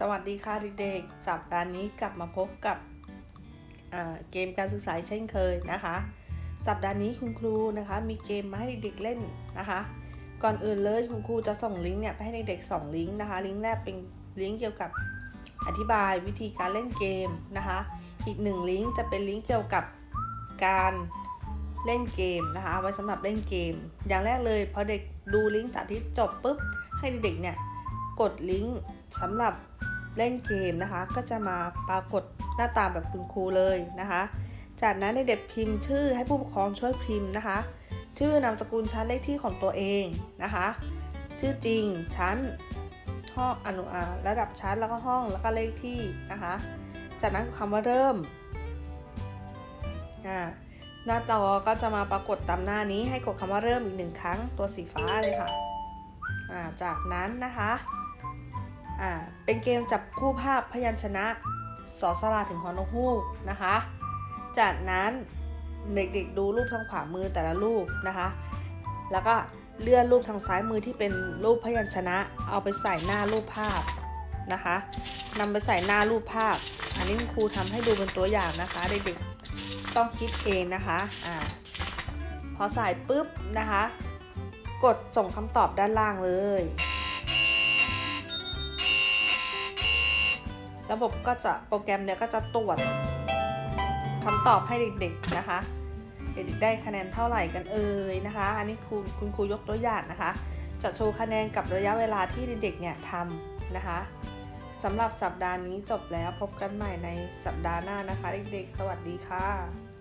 สวัสดีค่ะเด็กๆ สัปดาห์นี้กลับมาพบกับเกมการศึกษาเช่นเคยนะคะ สัปดาห์นี้คุณครูนะคะมีเกมมาให้เด็กๆเล่นนะคะ ก่อนอื่นเลยคุณครูจะส่งลิงก์เนี่ยไปให้เด็กๆสองลิงก์นะคะ ลิงก์แรกเป็นลิงก์เกี่ยวกับอธิบายวิธีการเล่นเกมนะคะ อีกหนึ่งลิงก์จะเป็นลิงก์เกี่ยวกับการเล่นเกมนะคะเอาไว้สำหรับเล่นเกม อย่างแรกเลยพอเด็กดูลิงก์สาธิตจบปุ๊บให้เด็กๆเนี่ยกดลิงก์สำหรับ เล่นเกมนะคะ ก็จะมาปรากฏหน้าตาแบบคุณครูเลยนะคะ จากนั้นเด็กๆพิมพ์ชื่อให้ผู้ปกครองช่วยพิมพ์นะคะ ชื่อนามสกุลชั้นเลขที่ของตัวเองนะคะ ชื่อจริงชั้นห้องอนุอาระดับชั้นแล้วก็ห้องแล้วก็เลขที่นะคะ จากนั้นคำว่าเริ่มหน้าจอก็จะมาปรากฏตามหน้านี้ให้กดคำว่าเริ่มอีกหนึ่งครั้งตัวสีฟ้าเลยค่ะจากนั้นนะคะ อ่าเป็นเกมจับคู่ภาพพยัญชนะสอสลาถึงฮอนกฮูกนะคะ จากนั้นเด็กๆดูรูปทางขวามือแต่ละรูปนะคะ แล้วก็เลื่อนรูปทางซ้ายมือที่เป็นรูปพยัญชนะ เอาไปใส่หน้ารูปภาพนะคะนำไปใส่หน้ารูปภาพ อันนี้คุณครูทำให้ดูเป็นตัวอย่างนะคะ เด็กๆต้องคิดเองนะคะอ่าพอใส่ปุ๊บนะคะ กดส่งคำตอบด้านล่างเลย ระบบก็จะโปรแกรมเนี่ยก็จะตรวจคำตอบให้เด็กๆนะคะ เด็กๆได้คะแนนเท่าไหร่กันเอ่ยนะคะ อันนี้ครูคุณครูยกตัวอย่างนะคะ จะโชว์คะแนนกับระยะเวลาที่เด็กๆเนี่ยทำนะคะสำหรับสัปดาห์นี้จบแล้วพบกันใหม่ในสัปดาห์หน้านะคะ เด็กๆ สวัสดีค่ะ